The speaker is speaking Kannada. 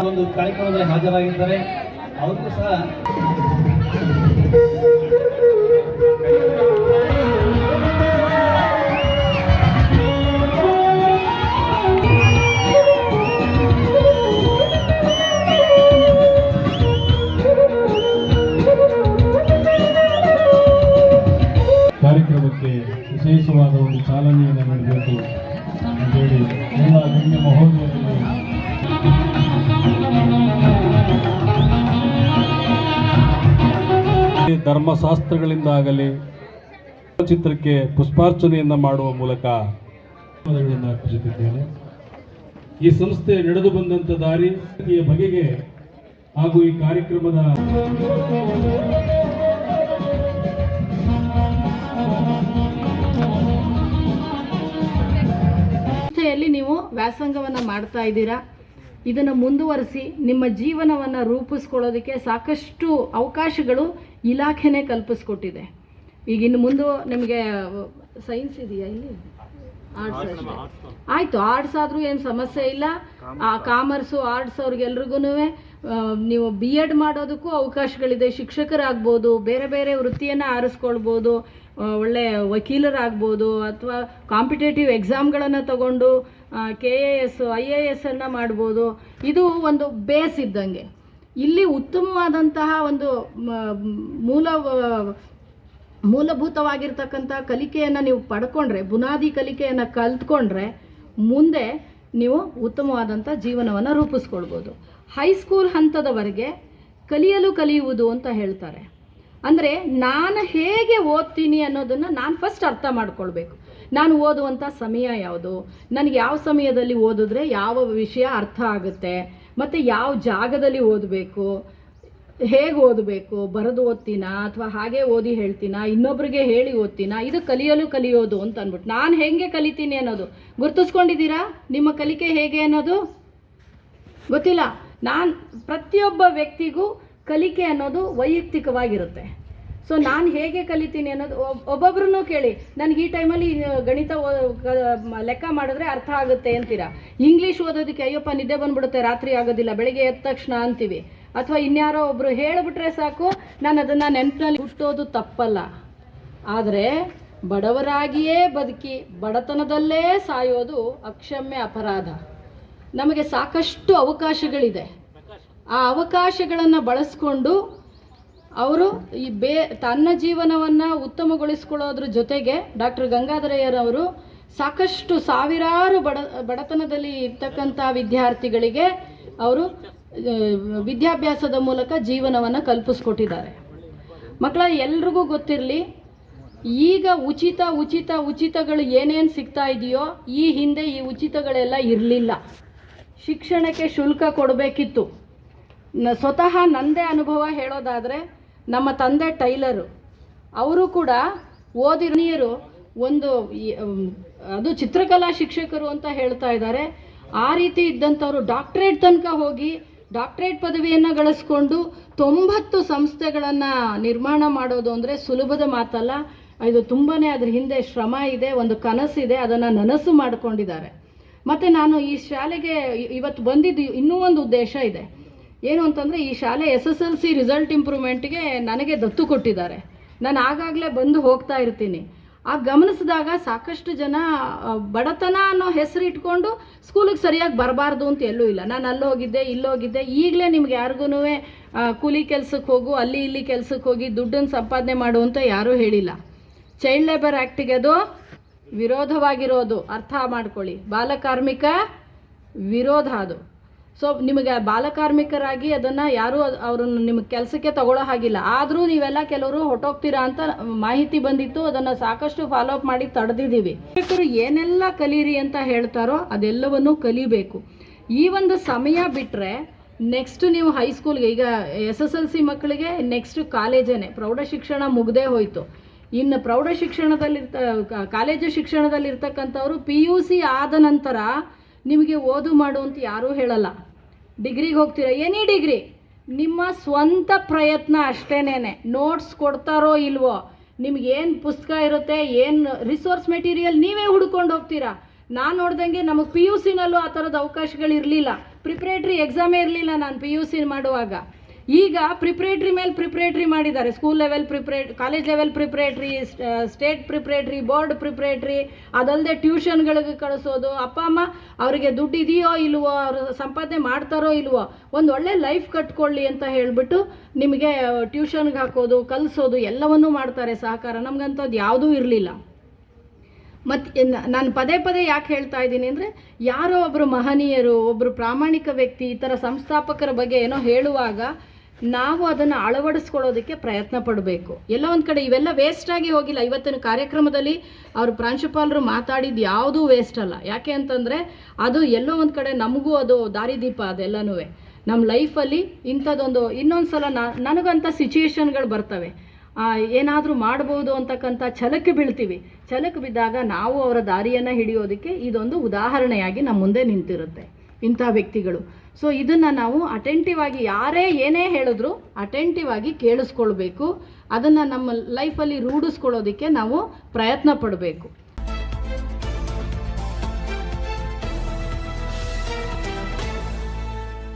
ಒಂದು ಕಾರ್ಯಕ್ರಮದಲ್ಲಿ ಹಾಜರಾಗಿದ್ದಾರೆ. ಅವ್ರಿಗೂ ಸಹ ಕಾರ್ಯಕ್ರಮಕ್ಕೆ ವಿಶೇಷವಾದ ಒಂದು ಚಾಲನೆಯನ್ನು ನೀಡಬೇಕು ಅಂತೇಳಿ ಎಲ್ಲ ಗಣ್ಯ ಮಹೋದಯರಲ್ಲಿ ಧರ್ಮಶಾಸ್ತ್ರಗಳಿಂದಾಗಲಿ ಚಿತ್ರಕ್ಕೆ ಪುಷ್ಪಾರ್ಚನೆಯನ್ನು ಮಾಡುವ ಮೂಲಕ ಅರ್ಪಿಸುತ್ತಿದ್ದೇನೆ ಈ ಸಂಸ್ಥೆ ನಡೆದು ಬಂದಂಥ ದಾರಿ ಬಗೆಗೆ ಹಾಗೂ ಈ ಕಾರ್ಯಕ್ರಮದ ನೀವು ವ್ಯಾಸಂಗವನ್ನು ಮಾಡ್ತಾ ಇದ್ದೀರಾ? ಇದನ್ನು ಮುಂದುವರಿಸಿ ನಿಮ್ಮ ಜೀವನವನ್ನು ರೂಪಿಸ್ಕೊಳ್ಳೋದಕ್ಕೆ ಸಾಕಷ್ಟು ಅವಕಾಶಗಳು ಇಲಾಖೆನೇ ಕಲ್ಪಿಸ್ಕೊಟ್ಟಿದೆ. ಈಗ ಇನ್ನು ಮುಂದೆ ನಿಮಗೆ ಸೈನ್ಸ್ ಇದೆಯಾ ಇಲ್ಲಿ? ಆರ್ಟ್ಸ್ ಆಯಿತು ಆರ್ಟ್ಸ್ ಆದರೂ ಏನು ಸಮಸ್ಯೆ ಇಲ್ಲ. ಆ ಕಾಮರ್ಸು ಆರ್ಟ್ಸ್ ಅವ್ರಿಗೆಲ್ರಿಗೂ ನೀವು ಬಿ ಎಡ್ ಮಾಡೋದಕ್ಕೂ ಅವಕಾಶಗಳಿದೆ. ಶಿಕ್ಷಕರಾಗ್ಬೋದು ಬೇರೆ ಬೇರೆ ವೃತ್ತಿಯನ್ನು ಆರಿಸ್ಕೊಳ್ಬೋದು ಒಳ್ಳೆ ವಕೀಲರಾಗ್ಬೋದು ಅಥವಾ ಕಾಂಪಿಟೇಟಿವ್ ಎಕ್ಸಾಮ್ಗಳನ್ನು ತಗೊಂಡು K A S I A S ಅನ್ನು ಮಾಡ್ಬೋದು. ಇದು ಒಂದು ಬೇಸ್ ಇದ್ದಂಗೆ. ಇಲ್ಲಿ ಉತ್ತಮವಾದಂತಹ ಒಂದು ಮೂಲ ಮೂಲಭೂತವಾಗಿರ್ತಕ್ಕಂಥ ಕಲಿಕೆಯನ್ನು ನೀವು ಪಡ್ಕೊಂಡ್ರೆ, ಬುನಾದಿ ಕಲಿಕೆಯನ್ನು ಕಲ್ತ್ಕೊಂಡ್ರೆ ಮುಂದೆ ನೀವು ಉತ್ತಮವಾದಂಥ ಜೀವನವನ್ನು ರೂಪಿಸ್ಕೊಳ್ಬೋದು. ಹೈಸ್ಕೂಲ್ ಹಂತದವರೆಗೆ ಕಲಿಯಲು ಕಲಿಯುವುದು ಅಂತ ಹೇಳ್ತಾರೆ. ಅಂದರೆ ನಾನು ಹೇಗೆ ಓದ್ತೀನಿ ಅನ್ನೋದನ್ನು ನಾನು ಫಸ್ಟ್ ಅರ್ಥ ಮಾಡ್ಕೊಳ್ಬೇಕು. ನಾನು ಓದುವಂಥ ಸಮಯ ಯಾವುದು? ನನಗೆ ಯಾವ ಸಮಯದಲ್ಲಿ ಓದಿದ್ರೆ ಯಾವ ವಿಷಯ ಅರ್ಥ ಆಗುತ್ತೆ? ಮತ್ತು ಯಾವ ಜಾಗದಲ್ಲಿ ಓದಬೇಕು, ಹೇಗೆ ಓದಬೇಕು, ಬರೆದು ಓದ್ತೀನಾ ಅಥವಾ ಹಾಗೆ ಓದಿ ಹೇಳ್ತೀನಾ, ಇನ್ನೊಬ್ರಿಗೆ ಹೇಳಿ ಓದ್ತೀನಾ, ಇದು ಕಲಿಯಲು ಕಲಿಯೋದು ಅಂತ ಅಂದ್ಬಿಟ್ಟು. ನಾನು ಹೇಗೆ ಕಲಿತೀನಿ ಅನ್ನೋದು. ಗುರ್ತಿಸ್ಕೊಂಡಿದ್ದೀರಾ? ನಿಮ್ಮ ಕಲಿಕೆ ಹೇಗೆ ಅನ್ನೋದು? ಗೊತ್ತಿಲ್ಲ. ನಾನು ಪ್ರತಿಯೊಬ್ಬ ವ್ಯಕ್ತಿಗೂ ಕಲಿಕೆ ಅನ್ನೋದು ವೈಯಕ್ತಿಕವಾಗಿರುತ್ತೆ. ಸೊ ನಾನು ಹೇಗೆ ಕಲಿತೀನಿ ಅನ್ನೋದು ಒಬ್ಬೊಬ್ರು ಕೇಳಿ, ನನಗೆ ಈ ಟೈಮಲ್ಲಿ ಗಣಿತ ಲೆಕ್ಕ ಮಾಡಿದ್ರೆ ಅರ್ಥ ಆಗುತ್ತೆ ಅಂತೀರಾ? ಇಂಗ್ಲೀಷ್ ಓದೋದಕ್ಕೆ, ಅಯ್ಯಪ್ಪ, ನಿದ್ದೆ ಬಂದ್ಬಿಡುತ್ತೆ, ರಾತ್ರಿ ಆಗೋದಿಲ್ಲ, ಬೆಳಿಗ್ಗೆ ಎದ್ದ ತಕ್ಷಣ, ಅಂತೀವಿ. ಅಥವಾ ಇನ್ಯಾರೋ ಒಬ್ಬರು ಹೇಳಿಬಿಟ್ರೆ ಸಾಕು, ನಾನು ಅದನ್ನು ನೆನಪಿನಲ್ಲಿ ಹುಟ್ಟೋದು ತಪ್ಪಲ್ಲ. ಆದರೆ, ಬಡವರಾಗಿಯೇ ಬದುಕಿ, ಬಡತನದಲ್ಲೇ ಸಾಯೋದು ಅಕ್ಷಮ್ಯ ಅಪರಾಧ. ನಮಗೆ ಸಾಕಷ್ಟು ಅವಕಾಶಗಳಿದೆ. ಆ ಅವಕಾಶಗಳನ್ನು ಬಳಸ್ಕೊಂಡು ಅವರು ಈ ಬೇ ತನ್ನ ಜೀವನವನ್ನು ಉತ್ತಮಗೊಳಿಸ್ಕೊಳ್ಳೋದ್ರ ಜೊತೆಗೆ ಡಾಕ್ಟರ್ ಗಂಗಾಧರಯ್ಯರವರು ಸಾಕಷ್ಟು ಸಾವಿರಾರು ಬಡ, ಬಡತನದಲ್ಲಿ ಇರ್ತಕ್ಕಂಥ ವಿದ್ಯಾರ್ಥಿಗಳಿಗೆ ಅವರು ವಿದ್ಯಾಭ್ಯಾಸದ ಮೂಲಕ ಜೀವನವನ್ನು ಕಲ್ಪಿಸ್ಕೊಟ್ಟಿದ್ದಾರೆ. ಮಕ್ಕಳ ಎಲ್ರಿಗೂ ಗೊತ್ತಿರಲಿ, ಈಗ ಉಚಿತ ಉಚಿತ, ಉಚಿತಗಳು ಏನೇನು ಸಿಗ್ತಾ ಇದೆಯೋ ಈ ಹಿಂದೆ ಈ ಉಚಿತಗಳೆಲ್ಲ ಇರಲಿಲ್ಲ. ಶಿಕ್ಷಣಕ್ಕೆ ಶುಲ್ಕ ಕೊಡಬೇಕಿತ್ತು. ಸ್ವತಃ ನನ್ನದೇ ಅನುಭವ ಹೇಳೋದಾದರೆ ನಮ್ಮ ತಂದೆ ಟೈಲರು. ಅವರು ಕೂಡ ಓದಿರಣಿಯರು ಒಂದು ಅದು ಚಿತ್ರಕಲಾ ಶಿಕ್ಷಕರು ಅಂತ ಹೇಳ್ತಾ ಇದ್ದಾರೆ. ಆ ರೀತಿ ಇದ್ದಂಥವರು ಡಾಕ್ಟ್ರೇಟ್ ತನಕ ಹೋಗಿ ಡಾಕ್ಟ್ರೇಟ್ ಪದವಿಯನ್ನು ಗಳಿಸ್ಕೊಂಡು ತೊಂಬತ್ತು ಸಂಸ್ಥೆಗಳನ್ನು ನಿರ್ಮಾಣ ಮಾಡೋದು ಅಂದರೆ ಸುಲಭದ ಮಾತಲ್ಲ. ಇದು ತುಂಬಾ ಅದ್ರ ಹಿಂದೆ ಶ್ರಮ ಇದೆ, ಒಂದು ಕನಸಿದೆ ಅದನ್ನು ನನಸು ಮಾಡಿಕೊಂಡಿದ್ದಾರೆ. ಮತ್ತು ನಾನು ಈ ಶಾಲೆಗೆ ಇವತ್ತು ಬಂದಿದ್ದು ಇನ್ನೂ ಒಂದು ಉದ್ದೇಶ ಇದೆ. ಏನು ಅಂತಂದರೆ ಈ ಶಾಲೆ S S L C result ಇಂಪ್ರೂವ್ಮೆಂಟ್ಗೆ ನನಗೆ ದತ್ತು ಕೊಟ್ಟಿದ್ದಾರೆ. ನಾನು ಆಗಾಗಲೇ ಬಂದು ಹೋಗ್ತಾ ಇರ್ತೀನಿ. ಆ ಗಮನಿಸಿದಾಗ ಸಾಕಷ್ಟು ಜನ ಬಡತನ ಅನ್ನೋ ಹೆಸರು ಇಟ್ಕೊಂಡು ಸ್ಕೂಲಿಗೆ ಸರಿಯಾಗಿ ಬರಬಾರ್ದು ಅಂತ ಎಲ್ಲೂ ಇಲ್ಲ. ನಾನು ಅಲ್ಲೋಗಿದ್ದೆ ಹೋಗಿದ್ದೆ ಇಲ್ಲಿ ಹೋಗಿದ್ದೆ ಈಗಲೇ ನಿಮ್ಗೆ ಯಾರಿಗೂ ಕೂಲಿ ಕೆಲಸಕ್ಕೆ ಹೋಗು, ಅಲ್ಲಿ ಇಲ್ಲಿ ಕೆಲಸಕ್ಕೆ ಹೋಗಿ ದುಡ್ಡನ್ನು ಸಂಪಾದನೆ ಮಾಡು ಅಂತ ಯಾರೂ ಹೇಳಿಲ್ಲ. ಚೈಲ್ಡ್ ಲೇಬರ್ ಆ್ಯಕ್ಟಿಗೆ ಅದು ವಿರೋಧವಾಗಿರೋದು. ಅರ್ಥ ಮಾಡ್ಕೊಳ್ಳಿ. ಬಾಲಕಾರ್ಮಿಕ ವಿರೋಧ ಅದು. ಸೊ ನಿಮಗೆ ಬಾಲಕಾರ್ಮಿಕರಾಗಿ ಅದನ್ನು ಯಾರೂ ಅವರನ್ನು ನಿಮಗೆ ಕೆಲಸಕ್ಕೆ ತಗೊಳ್ಳೋ ಹಾಗಿಲ್ಲ. ಆದರೂ ನೀವೆಲ್ಲ ಕೆಲವರು ಹೊಟ್ಟೋಗ್ತೀರಾ ಅಂತ ಮಾಹಿತಿ ಬಂದಿತ್ತು. ಅದನ್ನು ಸಾಕಷ್ಟು ಫಾಲೋ ಅಪ್ ಮಾಡಿ ತಡೆದಿದ್ದೀವಿ. ಶಿಕ್ಷಕರು ಏನೆಲ್ಲ ಕಲೀರಿ ಅಂತ ಹೇಳ್ತಾರೋ ಅದೆಲ್ಲವನ್ನು ಕಲಿಬೇಕು. ಈ ಒಂದು ಸಮಯ ಬಿಟ್ಟರೆ ನೆಕ್ಸ್ಟ್ ನೀವು ಹೈಸ್ಕೂಲ್ಗೆ ಈಗ ಎಸ್ ಎಸ್ ಎಲ್ ಸಿ ಮಕ್ಕಳಿಗೆ ನೆಕ್ಸ್ಟ್ ಕಾಲೇಜೇನೆ. ಪ್ರೌಢ ಶಿಕ್ಷಣ ಮುಗ್ದೇ ಹೋಯಿತು. ಇನ್ನು ಪ್ರೌಢ ಶಿಕ್ಷಣದಲ್ಲಿ ಕಾಲೇಜು ಶಿಕ್ಷಣದಲ್ಲಿರ್ತಕ್ಕಂಥವ್ರು ಪಿ ಯು ಸಿ ಆದ ನಂತರ ನಿಮಗೆ ಓದು ಮಾಡು ಅಂತ ಯಾರೂ ಹೇಳಲ್ಲ. ಡಿಗ್ರಿಗೆ ಹೋಗ್ತೀರಾ? Any degree. ನಿಮ್ಮ ಸ್ವಂತ ಪ್ರಯತ್ನ ಅಷ್ಟೇನೇ ನೋಟ್ಸ್ ಕೊಡ್ತಾರೋ ಇಲ್ವೋ, ನಿಮ್ಗೆ ಏನು ಪುಸ್ತಕ ಇರುತ್ತೆ, ಏನು ರಿಸೋರ್ಸ್ ಮೆಟೀರಿಯಲ್ ನೀವೇ ಹುಡ್ಕೊಂಡು ಹೋಗ್ತೀರಾ? ನಾನು ನೋಡ್ದಂಗೆ ನಮಗೆ ಪಿ ಯು ಸಿನಲ್ಲೂ ಆ ಥರದ ಅವಕಾಶಗಳು ಇರಲಿಲ್ಲ ಪ್ರಿಪ್ರೇಟ್ರಿ ಎಕ್ಸಾಮೇ ಇರಲಿಲ್ಲ ನಾನು ಪಿ ಯು ಸಿ ಮಾಡುವಾಗ. ಈಗ ಪ್ರಿಪ್ರೇಟ್ರಿ ಮೇಲೆ ಪ್ರಿಪ್ರೇಟ್ರಿ ಮಾಡಿದ್ದಾರೆ. School level prepare college level preparatory state preparatory board preparatory ಅದಲ್ಲದೆ ಟ್ಯೂಷನ್ಗಳಿಗೆ ಕಳಿಸೋದು. ಅಪ್ಪ, ಅಮ್ಮ, ಅವರಿಗೆ ದುಡ್ಡು ಇದೆಯೋ ಇಲ್ವೋ, ಅವರು ಸಂಪಾದನೆ ಮಾಡ್ತಾರೋ ಇಲ್ವೋ, ಒಂದು ಒಳ್ಳೆ ಲೈಫ್ ಕಟ್ಕೊಳ್ಳಿ ಅಂತ ಹೇಳಿಬಿಟ್ಟು ನಿಮಗೆ ಟ್ಯೂಷನ್ಗೆ ಹಾಕೋದು, ಕಲಿಸೋದು ಎಲ್ಲವನ್ನೂ ಮಾಡ್ತಾರೆ ಸಹಕಾರ. ನಮಗಂಥದ್ದು ಯಾವುದೂ ಇರಲಿಲ್ಲ. ಮತ್ತು ನಾನು ಪದೇ ಪದೇ ಯಾಕೆ ಹೇಳ್ತಾ ಇದ್ದೀನಿ ಅಂದರೆ, ಯಾರೋ ಒಬ್ಬರು ಮಹನೀಯರು ಒಬ್ಬರು ಪ್ರಾಮಾಣಿಕ ವ್ಯಕ್ತಿ ಈ ಥರ ಸಂಸ್ಥಾಪಕರ ಬಗ್ಗೆ ಏನೋ ಹೇಳುವಾಗ ನಾವು ಅದನ್ನು ಅಳವಡಿಸ್ಕೊಳ್ಳೋದಕ್ಕೆ ಪ್ರಯತ್ನ ಪಡಬೇಕು. ಎಲ್ಲ ಒಂದು ಕಡೆ ಇವೆಲ್ಲ ಆಗಿ ಹೋಗಿಲ್ಲ. ಇವತ್ತಿನ ಕಾರ್ಯಕ್ರಮದಲ್ಲಿ ಅವರು ಪ್ರಾಂಶುಪಾಲರು ಮಾತಾಡಿದ್ದು ಯಾವುದೂ ವೇಸ್ಟ್ ಅಲ್ಲ. ಯಾಕೆ ಅಂತಂದರೆ ಅದು ಎಲ್ಲೋ ಒಂದು ಕಡೆ ನಮಗೂ ಅದು ದಾರಿದೀಪ ಅದೆಲ್ಲನೂ ನಮ್ಮ ಲೈಫಲ್ಲಿ ಇಂಥದ್ದೊಂದು ಇನ್ನೊಂದು ಸಲ ನನಗಂಥ ಸಿಚುಯೇಷನ್ಗಳು ಬರ್ತವೆ. ಏನಾದರೂ ಮಾಡ್ಬೋದು ಅಂತಕ್ಕಂಥ ಛಲಕ್ಕೆ ಬೀಳ್ತೀವಿ. ಛಲಕ್ಕೆ ಬಿದ್ದಾಗ ನಾವು ಅವರ ದಾರಿಯನ್ನು ಹಿಡಿಯೋದಕ್ಕೆ ಇದೊಂದು ಉದಾಹರಣೆಯಾಗಿ ನಮ್ಮ ಮುಂದೆ ನಿಂತಿರುತ್ತೆ ಇಂಥ ವ್ಯಕ್ತಿಗಳು. ಸೊ ಇದನ್ನು ನಾವು ಅಟೆಂಟಿವ್ ಆಗಿ ಯಾರೇ ಏನೇ ಹೇಳಿದ್ರು ಅಟೆಂಟಿವ್ ಆಗಿ ಕೇಳಿಸ್ಕೊಳ್ಬೇಕು. ಅದನ್ನು ನಮ್ಮ ಲೈಫಲ್ಲಿ ರೂಢಿಸ್ಕೊಳ್ಳೋದಕ್ಕೆ ನಾವು ಪ್ರಯತ್ನ ಪಡಬೇಕು.